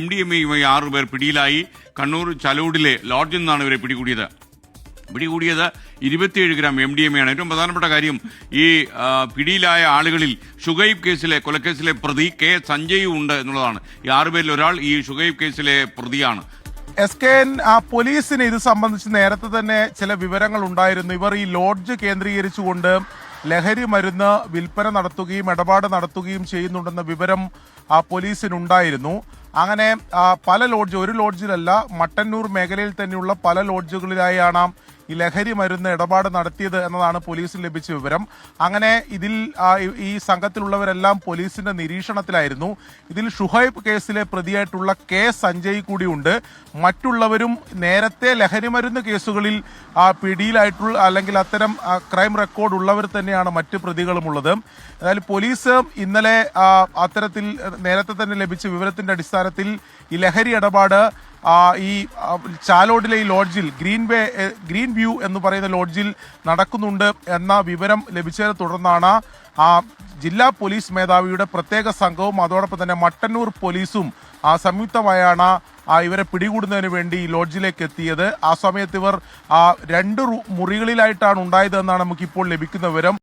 M D M എയുമായി ആറുപേർ പിടിയിലായി. കണ്ണൂർ ചലോടിലെ ലോഡ്ജിൽ നിന്നാണ് ഇവരെ പിടികൂടിയത്. പിടികൂടിയത് ഇരുപത്തിയേഴ് ഗ്രാം എം ഡി എം ആണ്. ഏറ്റവും പ്രധാനപ്പെട്ട കാര്യം ഈ പിടിയിലായ ആളുകളിൽ ഷുഗൈബ് കേസിലെ കൊലക്കേസിലെ പ്രതി കെ സഞ്ജയും ഉണ്ട് എന്നുള്ളതാണ്. ഈ ആറുപേരിൽ ഒരാൾ ഈ ഷുഗൈബ് കേസിലെ പ്രതിയാണ്. എസ് കെ എൻ ആ, പോലീസിന് ഇത് സംബന്ധിച്ച് നേരത്തെ തന്നെ ചില വിവരങ്ങൾ ഉണ്ടായിരുന്നു. ഇവർ ഈ ലോഡ്ജ് കേന്ദ്രീകരിച്ചുകൊണ്ട് ലഹരി മരുന്ന് വിൽപ്പന നടത്തുകയും ഇടപാട് നടത്തുകയും ചെയ്യുന്നുണ്ടെന്ന വിവരം ആ പോലീസിനുണ്ടായിരുന്നു. അങ്ങനെ പല ലോഡ്ജ് ഒരു ലോഡ്ജിലല്ല മട്ടന്നൂർ മേഖലയിൽ തന്നെയുള്ള പല ലോഡ്ജുകളിലായാണ് ഈ ലഹരി മരുന്ന് ഇടപാട് നടത്തിയത് എന്നതാണ് പോലീസിന് ലഭിച്ച വിവരം. അങ്ങനെ ഇതിൽ ഈ- സംഘത്തിലുള്ളവരെല്ലാം പോലീസിന്റെ നിരീക്ഷണത്തിലായിരുന്നു. ഇതിൽ ഷുഹൈബ് കേസിലെ പ്രതിയായിട്ടുള്ള കെ സഞ്ജയ് കൂടിയുണ്ട് മറ്റുള്ളവരും നേരത്തെ ലഹരി മരുന്ന് കേസുകളിൽ പിടിയിലായിട്ടുള്ള അല്ലെങ്കിൽ അത്തരം ക്രൈം റെക്കോർഡ് ഉള്ളവർ തന്നെയാണ് മറ്റ് പ്രതികളുമുള്ളത് അതായത് പോലീസ് ഇന്നലെ അത്തരത്തിൽ നേരത്തെ തന്നെ ലഭിച്ച വിവരത്തിന്റെ അടിസ്ഥാനത്തിൽ ഈ ലഹരി ഇടപാട് ഈ ചാലോഡിലെ ഈ ലോഡ്ജിൽ ഗ്രീൻ വേ ഗ്രീൻ വ്യൂ എന്ന് പറയുന്ന ലോഡ്ജിൽ നടക്കുന്നുണ്ട് എന്ന വിവരം ലഭിച്ചതിനെ തുടർന്നാണ് ആ ജില്ലാ പോലീസ് മേധാവിയുടെ പ്രത്യേക സംഘവും അതോടൊപ്പം തന്നെ മട്ടന്നൂർ പോലീസും ആ സംയുക്തമായാണ് ആ ഇവരെ പിടികൂടുന്നതിന് വേണ്ടി ഈ ലോഡ്ജിലേക്ക് എത്തിയത്. ആ സമയത്ത് ഇവർ ആ രണ്ട് മുറികളിലായിട്ടാണ് ഉണ്ടായത് എന്നാണ് നമുക്കിപ്പോൾ ലഭിക്കുന്ന വിവരം.